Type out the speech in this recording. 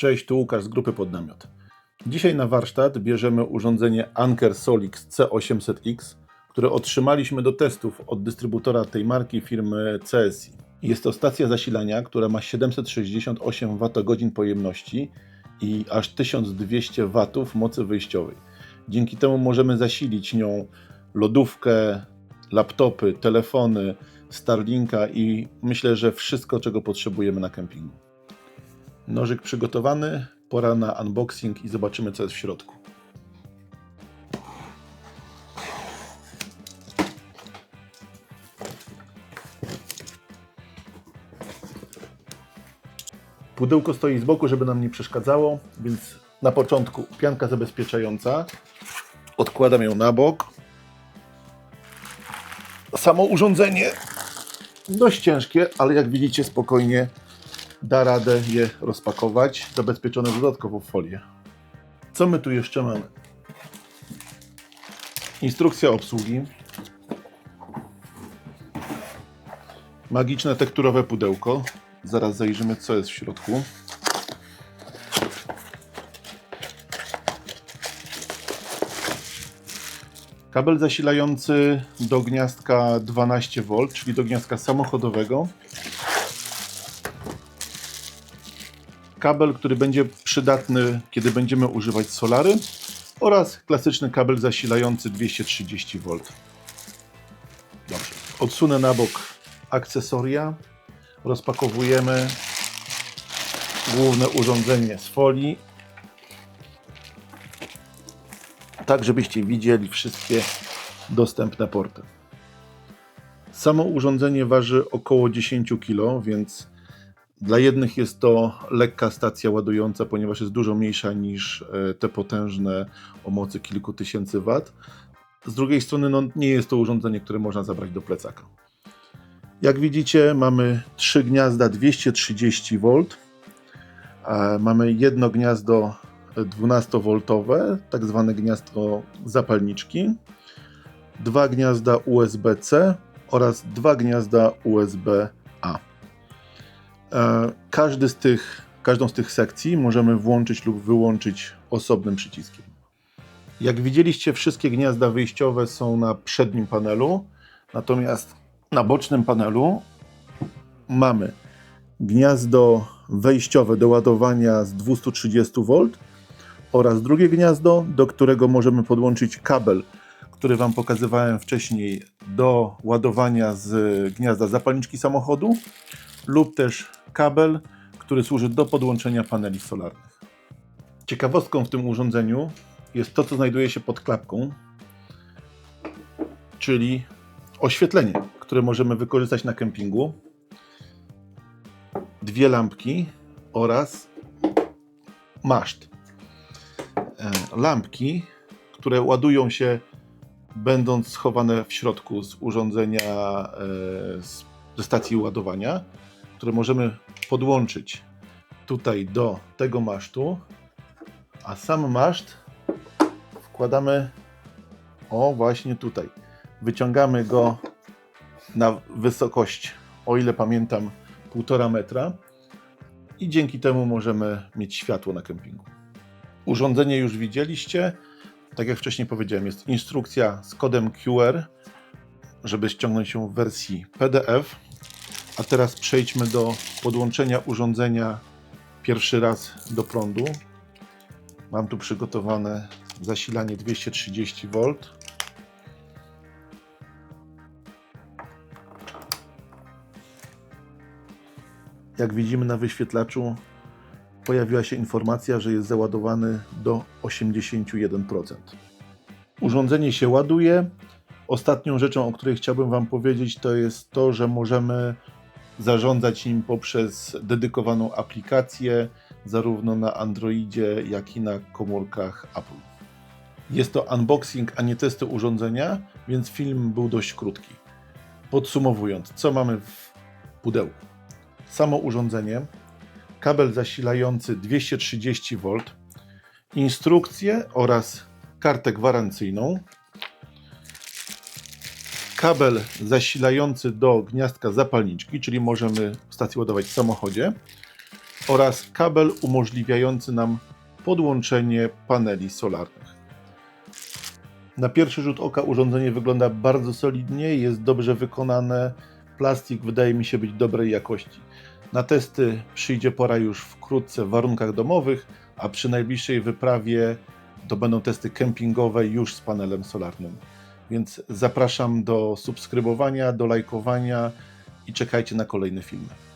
Cześć, tu Łukasz z grupy Podnamiot. Dzisiaj na warsztat bierzemy urządzenie Anker Solix C800X, które otrzymaliśmy do testów od dystrybutora tej marki firmy CSI. Jest to stacja zasilania, która ma 768 Wh pojemności i aż 1200 W mocy wyjściowej. Dzięki temu możemy zasilić nią lodówkę, laptopy, telefony, Starlinka i myślę, że wszystko, czego potrzebujemy na kempingu. Nożyk przygotowany, pora na unboxing i zobaczymy, co jest w środku. Pudełko stoi z boku, żeby nam nie przeszkadzało, więc na początku pianka zabezpieczająca. Odkładam ją na bok. Samo urządzenie dość ciężkie, ale jak widzicie spokojnie da radę je rozpakować, zabezpieczone dodatkowo w folię. Co my tu jeszcze mamy? Instrukcja obsługi. Magiczne tekturowe pudełko. Zaraz zajrzymy, co jest w środku. Kabel zasilający do gniazdka 12V, czyli do gniazdka samochodowego. Kabel, który będzie przydatny, kiedy będziemy używać solary oraz klasyczny kabel zasilający 230V. Dobrze. Odsunę na bok akcesoria. Rozpakowujemy główne urządzenie z folii. Tak, żebyście widzieli wszystkie dostępne porty. Samo urządzenie waży około 10 kg, więc dla jednych jest to lekka stacja ładująca, ponieważ jest dużo mniejsza niż e, te potężne o mocy kilku tysięcy wat. Z drugiej strony no, nie jest to urządzenie, które można zabrać do plecaka. Jak widzicie mamy trzy gniazda 230V. Mamy jedno gniazdo 12V, tak zwane gniazdko zapalniczki. Dwa gniazda USB-C oraz dwa gniazda USB-A. E, każdy z tych, każdą z tych sekcji możemy włączyć lub wyłączyć osobnym przyciskiem. Jak widzieliście, wszystkie gniazda wyjściowe są na przednim panelu, natomiast na bocznym panelu mamy gniazdo wejściowe do ładowania z 230V oraz drugie gniazdo, do którego możemy podłączyć kabel, który Wam pokazywałem wcześniej, do ładowania z gniazda zapalniczki samochodu lub też kabel, który służy do podłączenia paneli solarnych. Ciekawostką w tym urządzeniu jest to, co znajduje się pod klapką, czyli oświetlenie, które możemy wykorzystać na kempingu, dwie lampki oraz maszt. E, lampki, które ładują się będąc schowane w środku z urządzenia e, ze stacji ładowania które możemy podłączyć tutaj do tego masztu, a sam maszt wkładamy o właśnie tutaj. Wyciągamy go na wysokość, o ile pamiętam, 1,5 metra i dzięki temu możemy mieć światło na kempingu. Urządzenie już widzieliście. Tak jak wcześniej powiedziałem, jest instrukcja z kodem QR, żeby ściągnąć ją w wersji PDF. A teraz przejdźmy do podłączenia urządzenia pierwszy raz do prądu. Mam tu przygotowane zasilanie 230V. Jak widzimy na wyświetlaczu pojawiła się informacja, że jest załadowany do 81%. Urządzenie się ładuje. Ostatnią rzeczą, o której chciałbym Wam powiedzieć, to jest to, że możemy zarządzać nim poprzez dedykowaną aplikację, zarówno na Androidzie, jak i na komórkach Apple. Jest to unboxing, a nie testy urządzenia, więc film był dość krótki. Podsumowując, co mamy w pudełku? Samo urządzenie, kabel zasilający 230V, instrukcję oraz kartę gwarancyjną, kabel zasilający do gniazdka zapalniczki, czyli możemy stację ładować w samochodzie, oraz kabel umożliwiający nam podłączenie paneli solarnych. Na pierwszy rzut oka urządzenie wygląda bardzo solidnie, jest dobrze wykonane. Plastik wydaje mi się być dobrej jakości. Na testy przyjdzie pora już wkrótce w warunkach domowych, a przy najbliższej wyprawie to będą testy kempingowe już z panelem solarnym. Więc zapraszam do subskrybowania, do lajkowania i czekajcie na kolejne filmy.